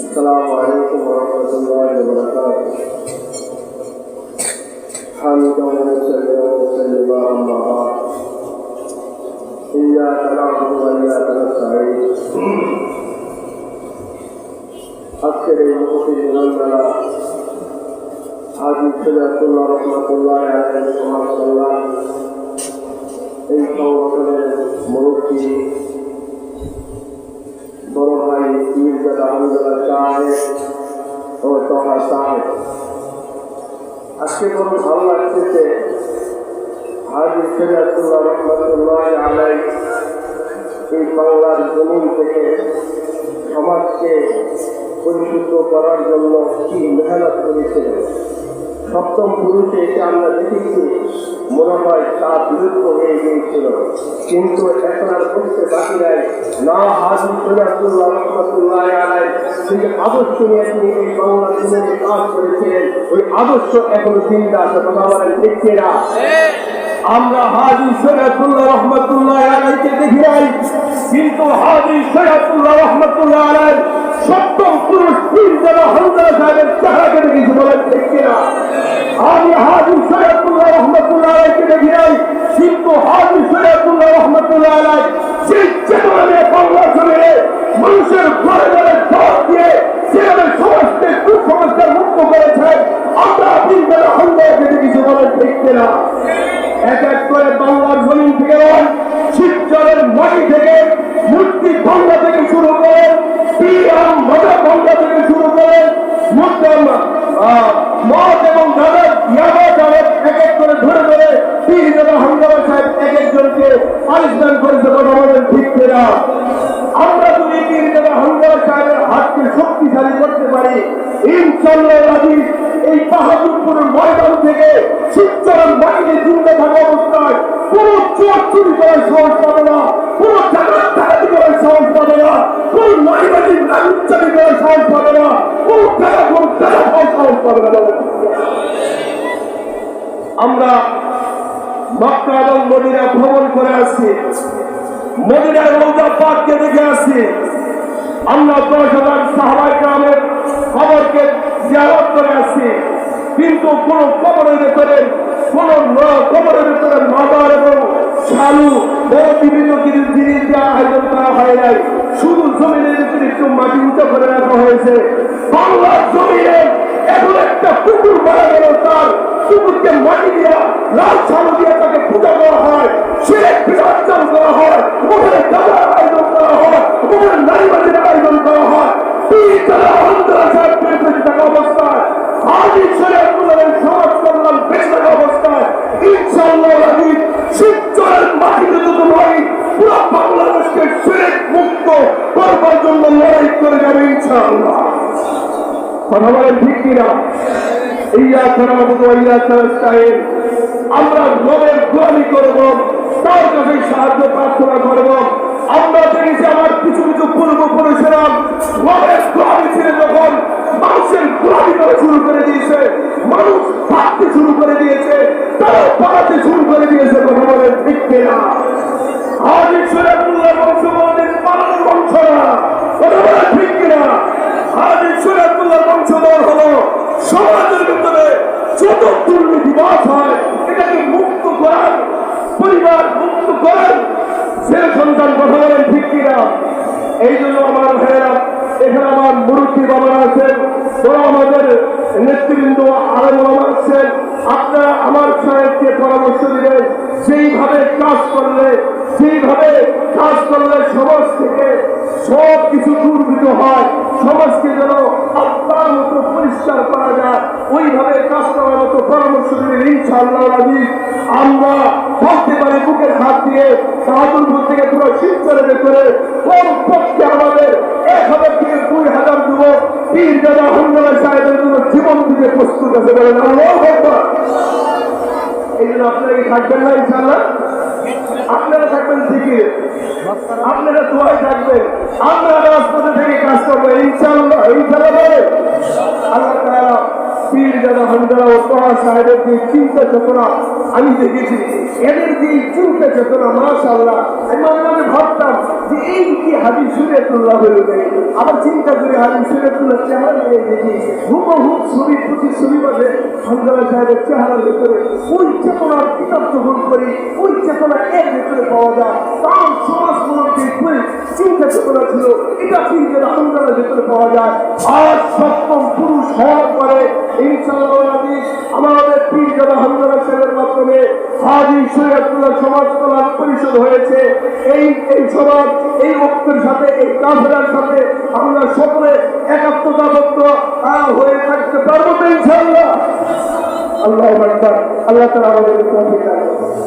السلام عليكم ورحمة الله وبركاته حمدا وسلم وسلم أما بعد إياك نعبد وإياك نستعين أكثر المؤمن عندنا حديث الله رحمة الله عليه وسلم إن قوة مرشد ভাই মির্জা আহমদুল্লাহ ও তহা সাহেব আজকে বড় ভালো লাগতেছে হাজি সৈয়দুল্লাহ রহমতুল্লাহ আলাই এই বাংলার জমিন থেকে সমাজকে পরিশুদ্ধ করার জন্য কি মেহনত করেছিলেন? সপ্তম পুরুষে এসে আমরা দেখেছি মনে হয় তা বিলুপ্ত হয়ে গিয়েছিল। কিন্তু এখন আর করতে বাকি নাই। না হাজি আলাই সেই আদর্শ নিয়ে তিনি এই বাংলা জমিনে কাজ করেছিলেন। ওই আদর্শ এখনও চিন্তা আছে, কথা বলেন দেখছে আমরা হাজি সৈয়দুল্লাহ রহমতুল্লাহ আলাইকে দেখি নাই, কিন্তু হাজি সৈয়দুল্লাহ রহমতুল্লাহ আলাই সপ্তম পুরুষ তিন জন হামদা সাহেবের চেহারাকে দেখেছি বলেন দেখছি না আমি হাজি সৈয়দুল্লাহ রহমতুল্লাহ আলাইকে দেখি নাই কিন্তু হাজি সৈয়দুল্লাহ রহমতুল্লাহ আলাই সেই চেতনা নিয়ে বাংলা জমিনে মানুষের ঘরে ঘরে জবাব দিয়ে সেখানে সমাজকে কুসংস্কার মুক্ত করেছেন। আমরা তিন জন হামদাকে দেখেছি বলেন দেখছি না এক এক করে বাংলার জমিন থেকে শিবচরের মাটি থেকে, মূর্তি ভঙ্গা থেকে শুরু করে শক্তিশালী করতে পারি। এই বাহাদুরপুরের ময়দান থেকে শিবচরণ মাটিতে জিন্দে থাকা অবস্থায় কোন চোর চুরি করার সাহস পাবে না। কোন জাগাত ডাকাতি করার সাহস পাবে না। কোন নারীবাদী নারী করার সাহস পাবে না। কোন টাকা কোন টাকা খাওয়ার সাহস পাবে না আমরা মক্কা এবং মদিনা ভ্রমণ করে আসছি। মদিনার রৌদা পাককে দেখে আসছি। আমরা দশ হাজার সাহাবাই গ্রামের খবরকে জিয়ারত করে আসছি। কিন্তু কোন কবরের ভেতরে, কোন কবরের ভেতরে মাদার এবং শালু বড় বিভিন্ন কিছু জিনিস দেওয়া আয়োজন করা হয় নাই। শুধু জমিনের ভিতরে একটু মাটি উঁচু করে রাখা হয়েছে। বাংলার জমিনে এখন একটা পুকুর মারা গেল তার পুকুরকে মাটি দিয়া লাল ছালু দিয়ে তাকে পূজা করা মুক্ত করবার জন্য লড়াই করে যাবে ইনশাআল্লাহ। কথা বলেন ঠিক কিনা? ইয়া ছাড়া মতো ইয়া ছাড়া আমরা রবের গোলামি করব, তার কাছে সাহায্য প্রার্থনা করব। আমরা দেখেছি আমার কিছু কিছু পূর্বপুরুষেরা রবের গোলামি ছিল যখন মানুষের গোলামি করা শুরু করে দিয়েছে, মানুষ ভাবতে শুরু করে দিয়েছে, তারা পালাতে শুরু করে দিয়েছে, কথা বলেন ঠিক কিনা? আজ ঈশ্বরাতুল্লাহ সন্তান কথা বলেন ঠিক কিনা? এই জন্য আমার ভাইয়েরা, এখানে আমার মুরব্বী বাবারা আছেন, বড় আমাদের নেতৃবৃন্দ আরও বাবা আছেন। আপনারা আমার সাহেবকে পরামর্শ দিবেন সেইভাবে কাজ করলে সেইভাবে কাজ করলে সমাজ থেকে সব কিছু দুর্বৃত হয়, সমাজকে যেন আপনার মতো পরিষ্কার করা যায়, ওইভাবে কাজ করার মতো পরামর্শ দিলেন ইনশাআল্লাহ রাজি। আমরা বলতে পারি বুকের হাত দিয়ে বাহাদুরপুর থেকে পুরো শিবচরের ভেতরে কোন পক্ষে আমাদের এক হাজার থেকে দুই হাজার যুবক পীর দাদা হন্ডলা সাহেবের জন্য জীবন দিতে প্রস্তুত আছে বলেন। এই জন্য আপনারা কি থাকবেন না ইনশাআল্লাহ? আপনারা থাকবেন ঠিকই। আপনারা দোয়াই থাকবেন। আমরা রাজপথে থেকে কাজ করব, ইনশাআল্লাহ বলে আল্লাহ তাআলা পীর দাদা হন্ডলা ও তোহা সাহেবের চিন্তা চেতনা আমি দেখেছি এদের যে এই চিন্তা চেতনা মাশাল্লাহ আমি মনে ভাবতাম যে এই কি হাবিব সুরেতুল্লাহ হইল নাকি? আবার চিন্তা করে হাবিব সুরেতুল্লাহ চেহারা নিয়ে দেখি, হুবহু ছবি, প্রতি ছবি মাঝে সন্ধ্যা সাহেবের চেহারার ভেতরে ওই চেতনার কিতাব গ্রহণ করি, ওই চেতনা এর ভেতরে পাওয়া যায়। তার সমাজ মনকে করে চিন্তা চেতনা ছিল, এটা চিন্তা আন্দোলনের ভেতরে পাওয়া যায়। আজ সপ্তম পুরুষ হওয়ার পরে ইনশাআল্লাহ আমি আমাদের পীর জাদা হামদারা সাহেবের মাধ্যমে হাজি সৈয়দুল্লাহ সমাজ কল্যাণ পরিষদ হয়েছে। এই এই সমাজ, এই ঐক্যের সাথে, এই কাফেরার সাথে আমরা সকলে একাত্মতাবদ্ধ হয়ে থাকতে পারব তো ইনশাআল্লাহ। আল্লাহ আল্লাহ তালা আমাদের।